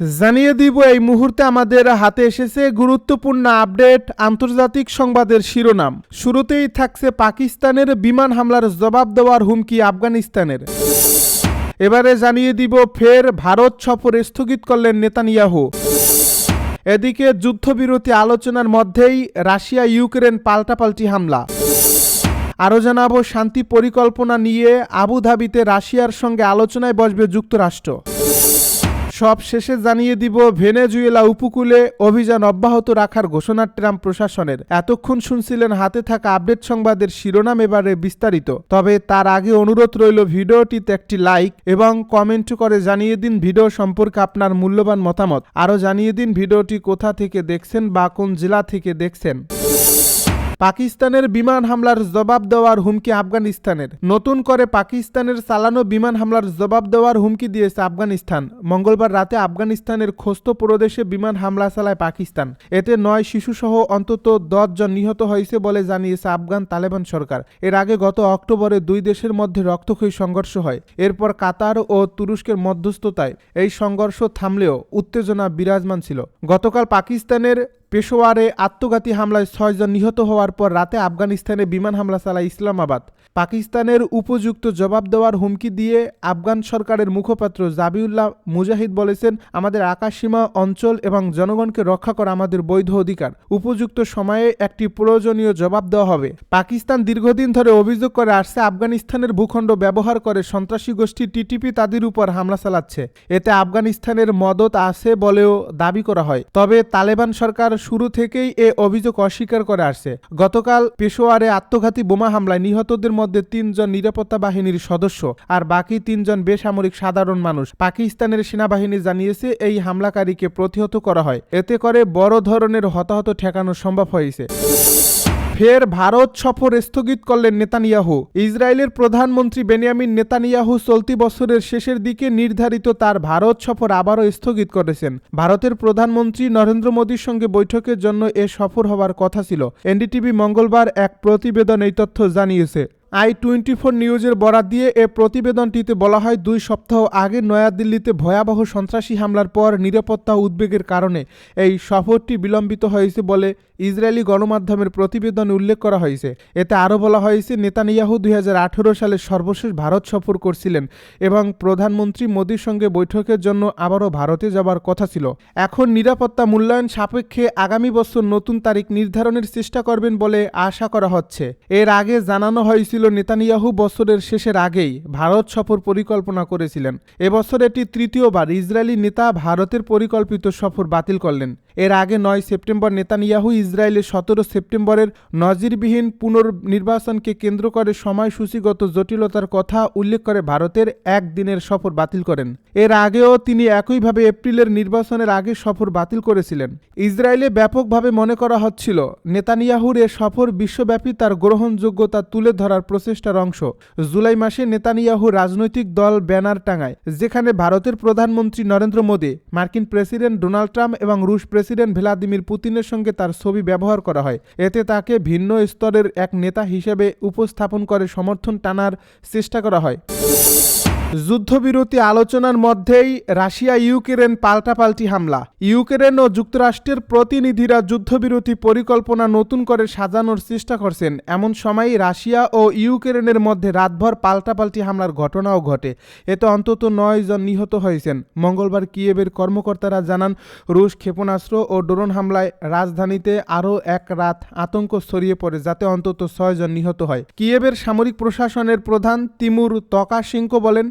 জানিয়ে দিব, এই মুহূর্তে আমাদের হাতে এসেছে গুরুত্বপূর্ণ আপডেট আন্তর্জাতিক সংবাদের শিরোনাম। শুরুতেই থাকছে পাকিস্তানের বিমান হামলার জবাব দেওয়ার হুমকি আফগানিস্তানের। এবারে জানিয়ে দিব, ফের ভারত সফর স্থগিত করলেন নেতানিয়াহু। এদিকে যুদ্ধবিরতি আলোচনার মধ্যেই রাশিয়া ইউক্রেন পাল্টাপাল্টি হামলা। আরও জানাব, শান্তি পরিকল্পনা নিয়ে আবুধাবিতে রাশিয়ার সঙ্গে আলোচনায় বসবে যুক্তরাষ্ট্র। সব শেষে জানিয়ে দিব, ভেনেজুয়েলা উপকূলে অভিযান অব্যাহত রাখার ঘোষণা ট্রাম্প প্রশাসনের। এতক্ষণ শুনছিলেন হাতে থাকা আপডেট সংবাদের শিরোনাম এবারে বিস্তারিত। তবে তার আগে অনুরোধ রইল ভিডিওটিতে একটি লাইক এবং কমেন্ট করে জানিয়ে দিন ভিডিও সম্পর্কে আপনার মূল্যবান মতামত। আরও জানিয়ে দিন ভিডিওটি কোথা থেকে দেখছেন বা কোন জেলা থেকে দেখছেন। পাকিস্তানের বিমান হামলার জবাব দেওয়ার হুমকি আফগানিস্তানের। নতুন করে পাকিস্তানের চালানো বিমান হামলার জবাব দেওয়ার হুমকি দিয়েছে আফগানিস্তান। মঙ্গলবার রাতে আফগানিস্তানের খোস্ত প্রদেশে বিমান হামলা চালায় পাকিস্তান। এতে নয় শিশুসহ অন্তত জন নিহত হয়েছে বলে জানিয়েছে আফগান তালেবান সরকার। এর আগে গত অক্টোবরে দুই দেশের মধ্যে রক্তক্ষয়ী সংঘর্ষ হয়। এরপর কাতার ও তুরস্কের মধ্যস্থতায় এই সংঘর্ষ থামলেও উত্তেজনা বিরাজমান ছিল। গতকাল পাকিস্তানের পেশোয়ারে আত্মঘাতী হামলায় ছয়জন নিহত হওয়ার পর রাতে আফগানিস্তানে বিমান হামলা চালায় ইসলামাবাদ। পাকিস্তানের উপযুক্ত জবাব দেওয়ার হুমকি দিয়ে আফগান সরকারের মুখপাত্র জাবিউল্লাহ মুজাহিদ বলেছেন, আমাদের আকাশসীমা অঞ্চল এবং জনগণকে রক্ষা করা আমাদের বৈধ অধিকার। উপযুক্ত সময়ে একটি প্রয়োজনীয় জবাব দেওয়া হবে। পাকিস্তান দীর্ঘদিন ধরে অভিযোগ করে আসছে, আফগানিস্তানের ভূখণ্ড ব্যবহার করে সন্ত্রাসী গোষ্ঠী টিটিপি তাদের উপর হামলা চালাচ্ছে। এতে আফগানিস্তানের মদত আছে বলেও দাবি করা হয়। তবে তালেবান সরকার শুরু থেকেই এ অভিযোগ অস্বীকার করে আসছে। গতকাল পেশোয়ারে আত্মঘাতী বোমা হামলায় নিহতদের মধ্যে তিনজন নিরাপত্তা বাহিনীর সদস্য আর বাকি তিনজন বেসামরিক সাধারণ মানুষ। পাকিস্তানের সেনাবাহিনী জানিয়েছে, এই হামলাকারীকে প্রতিহত করা হয়। এতে করে বড় ধরনের হতাহত ঠেকানো সম্ভব হয়েছে। ফের ভারত সফর স্থগিত করলেন নেতানিয়াহু। ইসরায়েলের প্রধানমন্ত্রী বেনিয়ামিন নেতানিয়াহু চলতি বছরের শেষের দিকে নির্ধারিত তার ভারত সফর আবারও স্থগিত করেছেন। ভারতের প্রধানমন্ত্রী নরেন্দ্র মোদীর সঙ্গে বৈঠকের জন্য এ সফর হওয়ার কথা ছিল। এনডিটিভি মঙ্গলবার এক প্রতিবেদন এই তথ্য জানিয়েছে। আই টোয়েন্টি ফোর নিউজের বরাত দিয়ে এ প্রতিবেদনটিতে বলা হয়, দুই সপ্তাহ আগে নয়াদিল্লিতে ভয়াবহ সন্ত্রাসী হামলার পর নিরাপত্তা উদ্বেগের কারণে এই সফরটি বিলম্বিত হয়েছে বলে ইসরায়েলি গণমাধ্যমের প্রতিবেদনে উল্লেখ করা হয়েছে। এতে আরও বলা হয়েছে, নেতানিয়াহু দুই হাজার আঠেরো সালে সর্বশেষ ভারত সফর করছিলেন এবং প্রধানমন্ত্রী মোদীর সঙ্গে বৈঠকের জন্য আবারও ভারতে যাবার কথা ছিল। এখন নিরাপত্তা মূল্যায়ন সাপেক্ষে আগামী বছর নতুন তারিখ নির্ধারণের চেষ্টা করবেন বলে আশা করা হচ্ছে। এর আগে জানানো হয়েছিল নেতানিয়াহু বছরের শেষের আগেই ভারত সফর পরিকল্পনা করেছিলেন। এবছর এটি তৃতীয়বার ইসরায়েলি নেতা ভারতের পরিকল্পিত সফর বাতিল করলেন। এর আগে নয় সেপ্টেম্বর নেতানিয়াহু ইসরায়েলের সতেরো সেপ্টেম্বরের নজিরবিহীন পুনর্নির্বাচনকে কেন্দ্র করে সময়সূচিগত জটিলতার কথা উল্লেখ করে ভারতের একদিনের সফর বাতিল করেন। এর আগেও তিনি একইভাবে এপ্রিলের নির্বাচনের আগে সফর বাতিল করেছিলেন। ইসরায়েলে ব্যাপকভাবে মনে করা হচ্ছিল, নেতানিয়াহুর এ সফর বিশ্বব্যাপী তার গ্রহণযোগ্যতা তুলে ধরার প্রচেষ্টার অংশ। জুলাই মাসে নেতানিয়াহু রাজনৈতিক দল ব্যানার টাঙায়, যেখানে ভারতের প্রধানমন্ত্রী নরেন্দ্র মোদী, মার্কিন প্রেসিডেন্ট ডোনাল্ড ট্রাম্প এবং রুশ প্রেসিডেন্ট ভ্লাদিমির পুতিনের সঙ্গে তার ছবি ব্যবহার করা হয়। এতে তাকে ভিন্ন স্তরের এক নেতা হিসেবে উপস্থাপন করে সমর্থন টানার চেষ্টা করা হয়। যুদ্ধবিরতি আলোচনার মধ্যেই রাশিয়া ইউক্রেন পাল্টাপাল্টি হামলা। ইউক্রেন ও যুক্তরাষ্ট্রের প্রতিনিধিরা যুদ্ধবিরতি পরিকল্পনা নতুন করে সাজানোর চেষ্টা করছেন। এমন সময়ই রাশিয়া ও ইউক্রেনের মধ্যে রাতভর পাল্টাপাল্টি হামলার ঘটনাও ঘটে। এতে অন্তত নয় জন নিহত হয়েছেন। মঙ্গলবার কিয়েবের কর্মকর্তারা জানান, রুশ ক্ষেপণাস্ত্র ও ড্রোন হামলায় রাজধানীতে আরও এক রাত আতঙ্ক ছড়িয়ে পড়ে, যাতে অন্তত ছয় জন নিহত হয়। কিয়েবের সামরিক প্রশাসনের প্রধান তিমুর তকাশিঙ্কো বলেন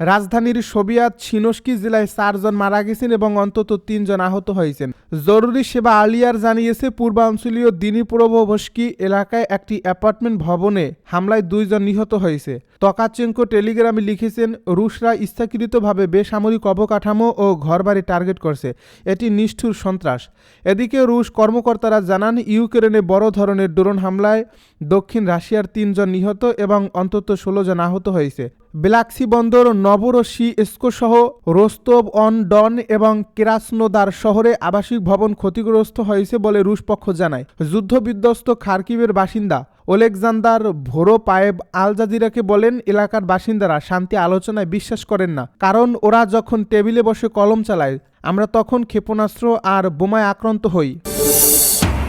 রাজধানীর সোবিয়াত ছিনস্কি জেলায় চারজন মারা গেছেন এবং অন্তত তিনজন আহত হয়েছেন। জরুরি সেবা আলিয়ার জানিয়েছে, পূর্বাঞ্চলীয় দিনীপুরভস্কি এলাকায় একটি অ্যাপার্টমেন্ট ভবনে হামলায় দুইজন নিহত হয়েছে। তকাচেঙ্কো টেলিগ্রামে লিখেছেন, রুশরা ইচ্ছাকৃতভাবে বেসামরিক অবকাঠামো ও ঘরবাড়ি টার্গেট করছে। এটি নিষ্ঠুর সন্ত্রাস। এদিকে রুশ কর্মকর্তারা জানান, ইউক্রেনে বড় ধরনের ড্রোন হামলায় দক্ষিণ রাশিয়ার তিনজন নিহত এবং অন্তত ষোলো জন আহত হয়েছে। ব্লাক্সি বন্দর নবরসিস্কো সহ রোস্তব অন ডন এবং কেরাসনোদার শহরে আবাসিক ভবন ক্ষতিগ্রস্ত হয়েছে বলে রুশ পক্ষ জানায়। যুদ্ধবিধ্বস্ত খার্কিবের বাসিন্দা ওলেকজান্দার ভোরোপায়েব আল জাজিরাকে বলেন, এলাকার বাসিন্দারা শান্তি আলোচনায় বিশ্বাস করেন না। কারণ ওরা যখন টেবিলে বসে কলম চালায়, আমরা তখন ক্ষেপণাস্ত্র আর বোমায় আক্রান্ত হই।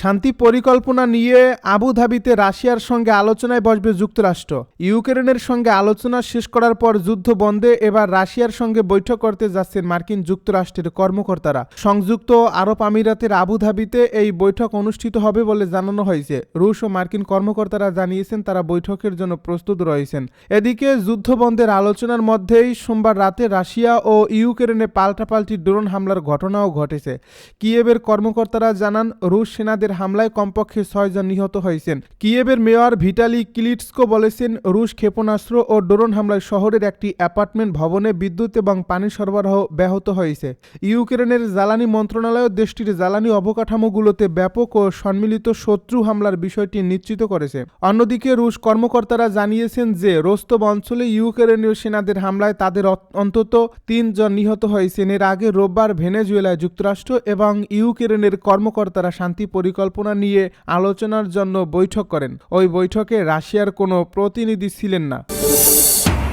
শান্তি পরিকল্পনা নিয়ে আবুধাবিতে রাশিয়ার সঙ্গে আলোচনায় বসবে যুক্তরাষ্ট্র। ইউক্রেনের সঙ্গে আলোচনা শেষ করার পর যুদ্ধ বন্ধে এবার রাশিয়ার সঙ্গে বৈঠক করতে যাচ্ছেন মার্কিন যুক্তরাষ্ট্রের কর্মকর্তারা। সংযুক্ত আরব আমিরাতের আবুধাবিতে এই বৈঠক অনুষ্ঠিত হবে বলে জানানো হয়েছে। রুশ ও মার্কিন কর্মকর্তারা জানিয়েছেন, তারা বৈঠকের জন্য প্রস্তুত রয়েছেন। এদিকে যুদ্ধবন্ধের আলোচনার মধ্যেই সোমবার রাতে রাশিয়া ও ইউক্রেনে পাল্টাপাল্টি ড্রোন হামলার ঘটনাও ঘটেছে। কিয়েবের কর্মকর্তারা জানান, রুশ সেনাদের হামলায় কমপক্ষে ছয়জন নিহত হয়েছেন। কিয়েবের মেয়র ভিটালি কিলিটসকো বলেছেন, রুশ ক্ষেপণাস্ত্র ও ড্রোন হামলায় শহরের একটি অ্যাপার্টমেন্ট ভবনে বিদ্যুৎ এবং পানি সরবরাহ ব্যাহত হয়েছে। ইউক্রেনের জ্বালানি মন্ত্রণালয় দেশটির জ্বালানি অবকাঠামোগুলোতে ব্যাপক ও সম্মিলিত শত্রু হামলার বিষয়টি নিশ্চিত করেছে। অন্যদিকে, রুশ কর্মকর্তারা জানিয়েছেন যে রোস্তব অঞ্চলে ইউক্রেনীয় সেনাদের হামলায় তাদের অন্তত তিনজন নিহত হয়েছেন। এর আগে রোববার ভেনেজুয়েলায় যুক্তরাষ্ট্র এবং ইউক্রেনের কর্মকর্তারা শান্তি পরিকল্পনা নিয়ে আলোচনার জন্য বৈঠক করেন। ওই বৈঠকে রাশিয়ার কোনো প্রতিনিধি ছিলেন না।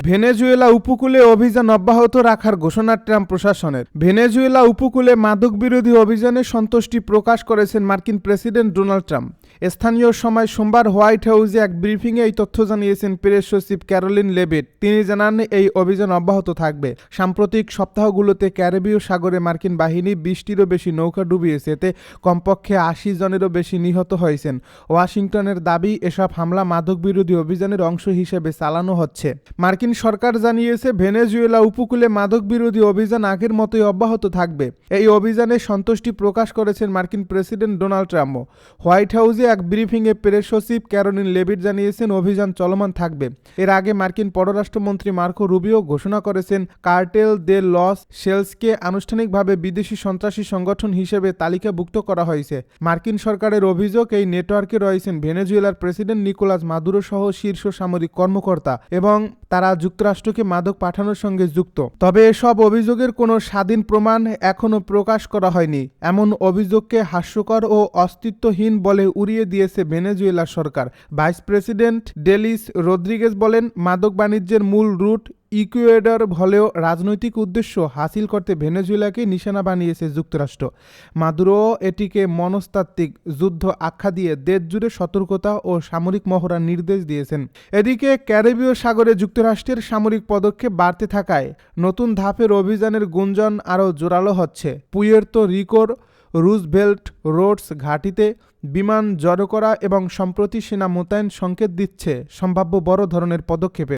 ভেনেজুয়েলা উপকূলে অভিযান অব্যাহত রাখার ঘোষণা ট্রাম্প প্রশাসনের। ভেনেজুয়েলা উপকূলে মাদক বিরোধী অভিযানে সন্তুষ্টি প্রকাশ করেছেন মার্কিন প্রেসিডেন্ট ডোনাল্ড ট্রাম্প। স্থানীয় সময় সোমবার হোয়াইট হাউসে এক ব্রিফিংয়ে এই তথ্য জানিয়েছেন প্রেস সচিব ক্যারোলিন লেবেট। তিনি জানান, এই অভিযান অব্যাহত থাকবে। সাম্প্রতিক সপ্তাহগুলোতে ক্যারিবীয় সাগরে মার্কিন বাহিনী বিশটিরও বেশি নৌকা ডুবিয়েছে। এতে কমপক্ষে আশি জনেরও বেশি নিহত হয়েছেন। ওয়াশিংটনের দাবি, এসব হামলা মাদক বিরোধী অভিযানের অংশ হিসেবে চালানো হচ্ছে। মার্কিন সরকার জানিয়েছে, ভেনেজুয়েলা উপকূলে মাদক বিরোধী অভিযান আগের মতোই অব্যাহত থাকবে। এই অভিযানে সন্তুষ্টি প্রকাশ করেছেন মার্কিন প্রেসিডেন্ট ডোনাল্ড ট্রাম্পও। হোয়াইট হাউসে এক ব্রিফিংয়ে প্রেস সচিব ক্যারোলিন লেবিট জানিয়েছেন, অভিযান চলমান থাকবে। এর আগে মার্কিন পররাষ্ট্রমন্ত্রী মার্কো রুবিও ঘোষণা করেছেন, কার্টেল দে লস শেলসকে আনুষ্ঠানিকভাবে বিদেশি সন্ত্রাসী সংগঠন হিসেবে তালিকাভুক্ত করা হয়েছে। মার্কিন সরকারের অভিযোগ, এই নেটওয়ার্কে রয়েছেন ভেনেজুয়েলার প্রেসিডেন্ট নিকোলাস মাদুরো সহ শীর্ষ সামরিক কর্মকর্তা এবং তারা যুক্তরাষ্ট্রকে মাদক পাঠানোর সঙ্গে যুক্ত। তবে এসব অভিযোগের কোনো স্বাধীন প্রমাণ এখনও প্রকাশ করা হয়নি। এমন অভিযোগকে হাস্যকর ও অস্তিত্বহীন বলে উড়িয়ে দিয়েছে ভেনেজুয়েলা সরকার। ভাইস প্রেসিডেন্ট ডেলিস রদ্রিগেজ বলেন, মাদক বাণিজ্যের মূল রুট ইকুয়েডর হলেও রাজনৈতিক উদ্দেশ্য হাসিল করতে ভেনেজুয়েলাকে নিশানা বানিয়েছে যুক্তরাষ্ট্র। মাদুরো এটিকে মনস্তাত্ত্বিক যুদ্ধ আখ্যা দিয়ে দেশ জুড়ে সতর্কতা ও সামরিক মহড়ার নির্দেশ দিয়েছেন। এদিকে ক্যারিবীয় সাগরে যুক্তরাষ্ট্রের সামরিক পদক্ষেপ বাড়তে থাকায় নতুন ধাপের অভিযানের গুঞ্জন আরও জোরালো হচ্ছে। পুয়ের্তো রিকোর রুজভেল্ট রোডস ঘাঁটিতে বিমান জড়ো করা এবং সম্প্রতি সেনা মোতায়েন সংকেত দিচ্ছে সম্ভাব্য বড় ধরনের পদক্ষেপে